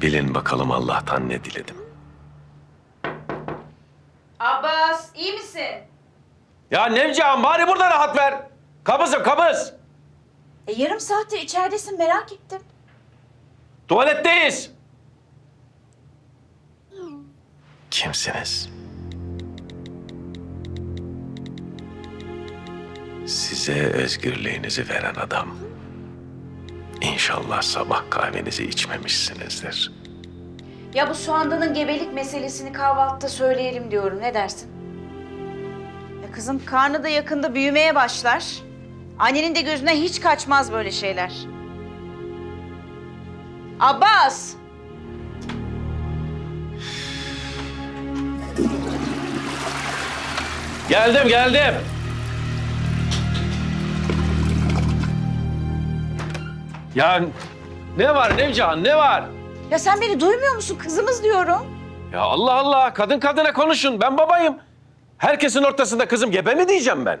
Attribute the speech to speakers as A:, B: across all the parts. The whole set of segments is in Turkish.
A: Bilin bakalım Allah'tan ne diledim.
B: Abbas iyi misin?
A: Ya Nevcihan bari burada rahat ver. Kabızım kabız.
B: E, yarım saattir içeridesin merak ettim.
A: Tuvaletteyiz. Kimsiniz? Size özgürlüğünüzü veren adam. İnşallah sabah kahvenizi içmemişsinizdir.
B: Ya bu soğandanın gebelik meselesini kahvaltıda söyleyelim diyorum. Ne dersin? Ya kızım karnı da yakında büyümeye başlar. Annenin de gözüne hiç kaçmaz böyle şeyler. Abbas!
A: Geldim geldim. Ya ne var Nevcihan ne var?
B: Ya sen beni duymuyor musun? Kızımız diyorum.
A: Ya Allah Allah kadın kadına konuşun ben babayım. Herkesin ortasında kızım gebe mi diyeceğim ben?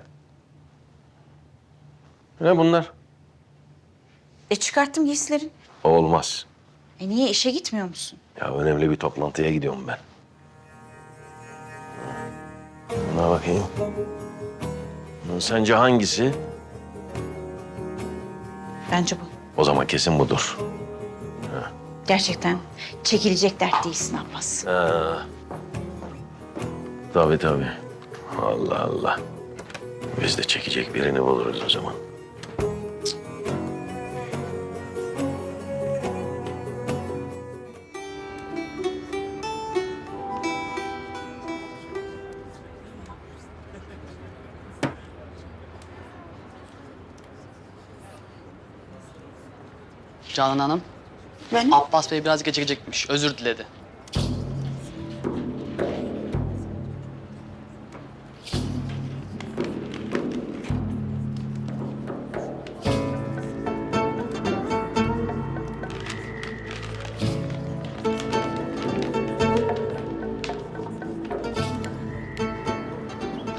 A: Ne bunlar?
B: E çıkarttım giysilerin.
A: Olmaz.
B: E niye işe gitmiyor musun?
A: Ya önemli bir toplantıya gidiyorum ben. Buna bakayım. Sence hangisi?
B: Bence bu.
A: O zaman kesin budur.
B: Gerçekten çekilecek dert değilsin Abbas.
A: Tabii tabii. Allah Allah. Biz de çekecek birini buluruz o zaman.
C: Canan Hanım,
B: Ben?
C: Abbas Bey biraz gecikecekmiş. Özür diledi.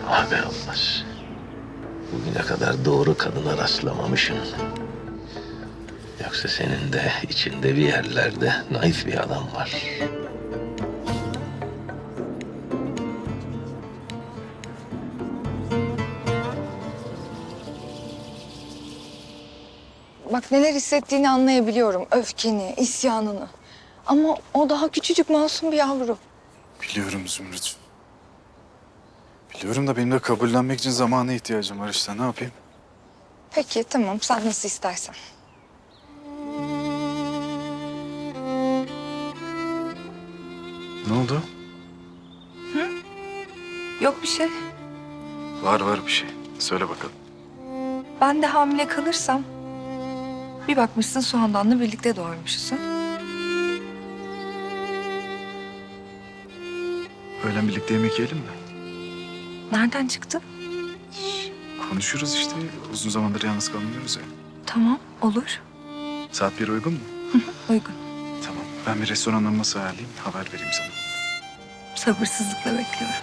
A: Ah be Abbas. Bugüne kadar doğru kadına rastlamamışsın. Yoksa senin de içinde bir yerlerde naif bir adam var.
D: Bak neler hissettiğini anlayabiliyorum. Öfkeni, isyanını. Ama o daha küçücük masum bir yavru.
E: Biliyorum Zümrüt. Biliyorum da benim de kabullenmek için zamana ihtiyacım var işte. Ne yapayım?
D: Peki tamam sen nasıl istersen.
E: Ne oldu?
D: Yok bir şey.
E: Var var bir şey. Söyle bakalım.
D: Ben de hamile kalırsam bir bakmışsın Suhandan'la birlikte doğurmuşuz. ha?
E: Öğlen birlikte yemek yiyelim mi?
D: Nereden çıktı?
E: Konuşuruz işte. Uzun zamandır yalnız kalmıyoruz ya.
D: Tamam olur.
E: Saat bir uygun mu?
D: Uygun.
E: Ben bir restoranın masa ayarlayayım. Haber vereyim sana.
D: Sabırsızlıkla bekliyorum.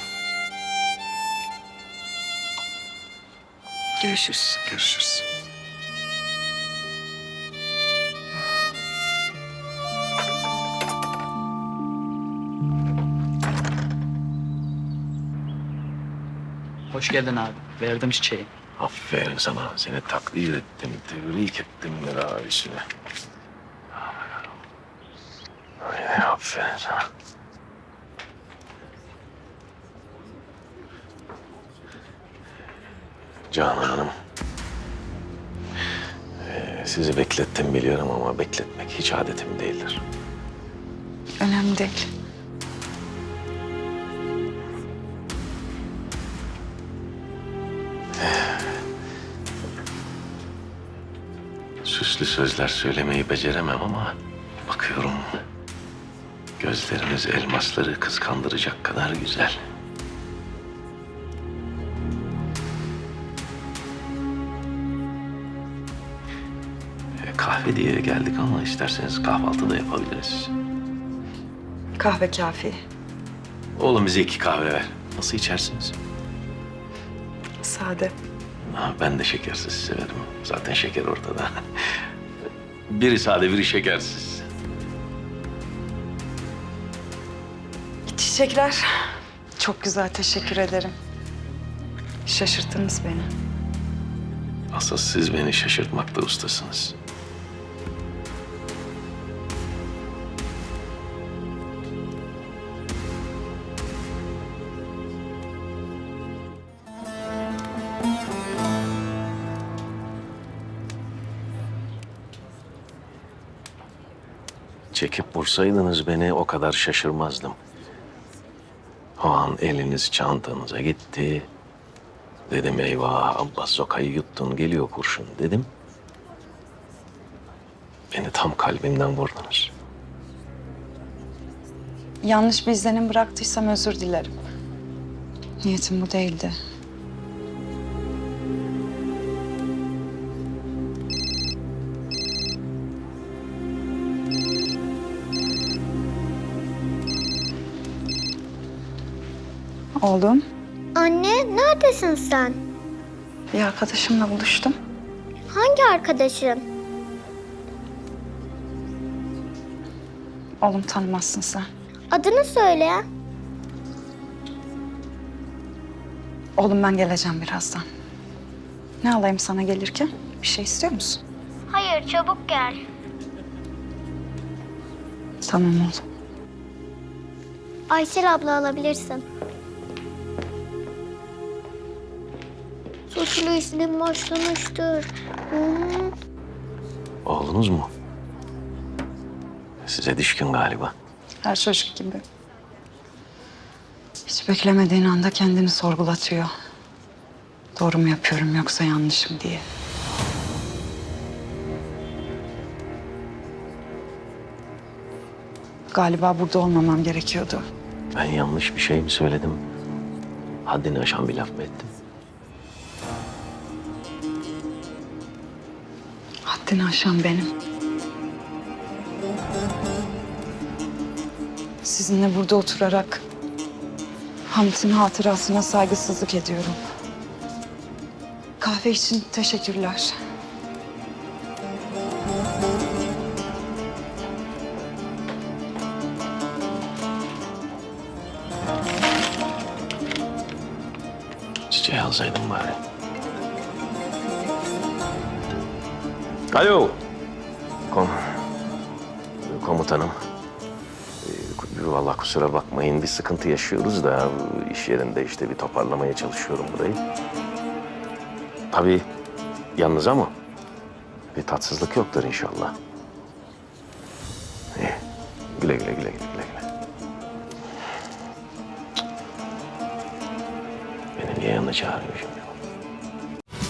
D: Görüşürüz.
E: Görüşürüz.
C: Hoş geldin abi. Verdim çiçeği.
A: Aferin sana. Seni takdir ettim, tebrik ettim abisine. Aferin sana. Canan Hanım. ee, sizi beklettim biliyorum ama bekletmek hiç adetim değildir.
D: Önemli değil.
A: Süslü sözler söylemeyi beceremem ama bakıyorum gözleriniz elmasları kıskandıracak kadar güzel. E, Kahve diye geldik ama isterseniz kahvaltı da yapabiliriz.
D: Kahve kafi.
A: Oğlum bize iki kahve ver. Nasıl içersiniz?
D: Sade.
A: Ha, ben de şekersiz severim. Zaten şeker ortada. biri sade, biri şekersiz.
F: Çiçekler çok güzel teşekkür ederim. Şaşırttınız beni.
A: Asıl siz beni şaşırtmakta ustasınız. Çekip vursaydınız beni o kadar şaşırmazdım. O an eliniz çantanıza gitti. Dedim eyvah Abbas sokayı yuttun geliyor kurşun dedim. Beni tam kalbimden vurdunuz.
F: Yanlış bir izlenim bıraktıysam özür dilerim. Niyetim bu değildi. Oğlum,
G: Anne neredesin sen?
F: bir arkadaşımla buluştum.
G: Hangi arkadaşın?
F: Oğlum tanımazsın sen.
G: Adını söyle.
F: Oğlum ben geleceğim birazdan. Ne alayım sana gelirken? Bir şey istiyor musun?
G: Hayır çabuk gel.
F: Tamam oğlum.
G: Aysel abla alabilirsin. Suçlu iznim başlamıştır. Hı.
A: Oğlunuz mu? Size düşkün galiba.
F: Her çocuk gibi. Hiç beklemediğin anda kendini sorgulatıyor. Doğru mu yapıyorum yoksa yanlış mı diye. Galiba burada olmamam gerekiyordu.
A: Ben yanlış bir şey mi söyledim? Haddini aşan bir laf mı ettim?
F: Haddini aşan benim. Sizinle burada oturarak Hamit'in hatırasına saygısızlık ediyorum. Kahve için teşekkürler.
A: Çiçeği alsaydım bari. Alo. Kom komutanım. Ee, Vallahi kusura bakmayın bir sıkıntı yaşıyoruz da iş yerinde işte bir toparlamaya çalışıyorum burayı. Tabii yalnız ama bir tatsızlık yoktur inşallah. İyi. Güle güle güle güle güle. güle. Beni niye yanına çağırıyor?